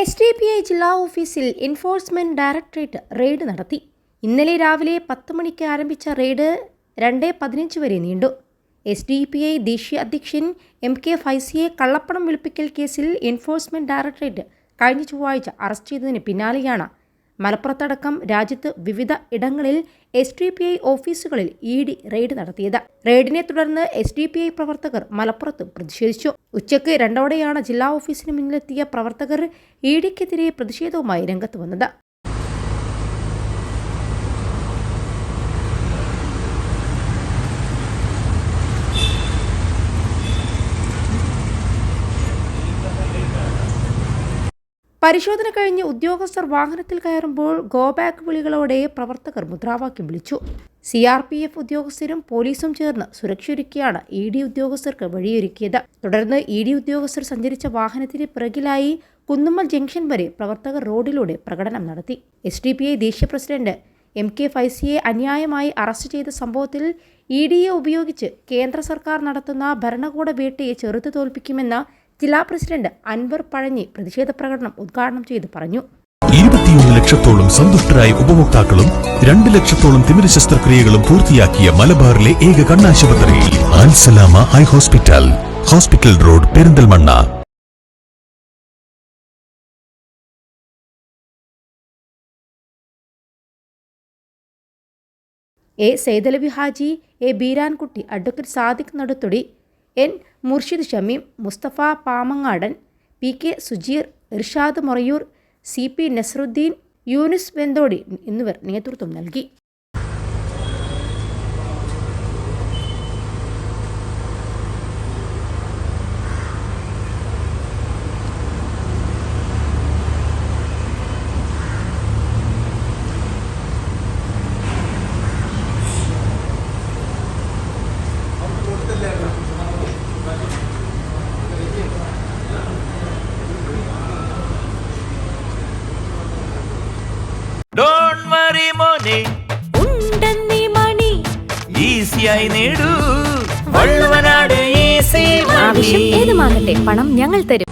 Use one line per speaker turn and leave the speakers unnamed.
S D P I ജില്ലാ ഓഫീസിൽ enforcement directorate raid നടത്തി. ഇന്നലെ രാവിലെ പത്ത് മണിക്ക് ആരംഭിച്ച റെയ്ഡ് രണ്ട് പതിനഞ്ച് വരെ നീണ്ടു. എസ് ഡി പി ഐ ദേശീയ അധ്യക്ഷൻ എം കെ ഫൈസിയെ കള്ളപ്പണം വെളുപ്പിക്കൽ കേസിൽ എൻഫോഴ്സ്മെന്റ് ഡയറക്ടറേറ്റ് കഴിഞ്ഞ ചൊവ്വാഴ്ച അറസ്റ്റ് ചെയ്തതിന് പിന്നാലെയാണ് മലപ്പുറത്തടക്കം രാജ്യത്ത് വിവിധ ഇടങ്ങളിൽ എസ് ഡി പി ഐ ഓഫീസുകളിൽ ഇ ഡി റെയ്ഡ് നടത്തിയത്. റെയ്ഡിനെ തുടർന്ന് എസ് ഡി പി ഐ പ്രവർത്തകർ മലപ്പുറത്ത് പ്രതിഷേധിച്ചു. ഉച്ചയ്ക്ക് രണ്ടോടെയാണ് ജില്ലാ ഓഫീസിന് മുന്നിലെത്തിയ പ്രവർത്തകർ ഇ ഡിക്കെതിരെ പ്രതിഷേധവുമായി രംഗത്ത് വന്നത്. പരിശോധന കഴിഞ്ഞ് ഉദ്യോഗസ്ഥർ വാഹനത്തിൽ കയറുമ്പോൾ ഗോ ബാക്ക് വിളികളോടെ പ്രവർത്തകർ മുദ്രാവാക്യം വിളിച്ചു. സി ആർ പി എഫ് ഉദ്യോഗസ്ഥരും പോലീസും ചേർന്ന് സുരക്ഷയൊരുക്കിയാണ് ഇ ഡി ഉദ്യോഗസ്ഥർക്ക് വഴിയൊരുക്കിയത്. തുടർന്ന് ഇ ഡി ഉദ്യോഗസ്ഥർ സഞ്ചരിച്ച വാഹനത്തിന് പിറകിലായി കുന്നുമ്മൽ ജംഗ്ഷൻ വരെ പ്രവർത്തകർ റോഡിലൂടെ പ്രകടനം നടത്തി. എസ് ഡി പി ഐ ദേശീയ പ്രസിഡന്റ് എം കെ ഫൈസിയെ അന്യായമായി അറസ്റ്റ് ചെയ്ത സംഭവത്തിൽ ഇ ഡിയെ ഉപയോഗിച്ച് കേന്ദ്ര സർക്കാർ നടത്തുന്ന ഭരണകൂട വേട്ടയെ ചെറുത്തു തോൽപ്പിക്കുമെന്ന് ജില്ലാ പ്രസിഡന്റ് അൻവർ പഴഞ്ഞി പ്രതിഷേധ പ്രകടനം ഉദ്ഘാടനം ചെയ്ത് പറഞ്ഞു.
ഇരുപത്തിയൊന്ന് ലക്ഷത്തോളം സന്തുഷ്ടരായ ഉപഭോക്താക്കളും രണ്ട് ലക്ഷത്തോളം തിമിര ശസ്ത്രക്രിയകളും പൂർത്തിയാക്കിയ മലബാറിലെ ഏക കണ്ണാശുപത്രി Ansalama eye hospital hospital road Perinthalmanna.
A Saithalavi Haji A Beerankutty advocate Sadiq Naduthodi N Murshid Shameem Musthafa Pamangadan P K Sujeer Irshad Morayur C P Nasaruddin Yunus Venthodi എന്നിവർ നേതൃത്വം നൽകി.
ഉണ്ടെന്നീ. മണി.
ഈസിയായി നേടൂ. വള്ളുവനാട് ഈസി
ആവശ്യം ഏതുമാകട്ടെ പണം ഞങ്ങൾ തരും.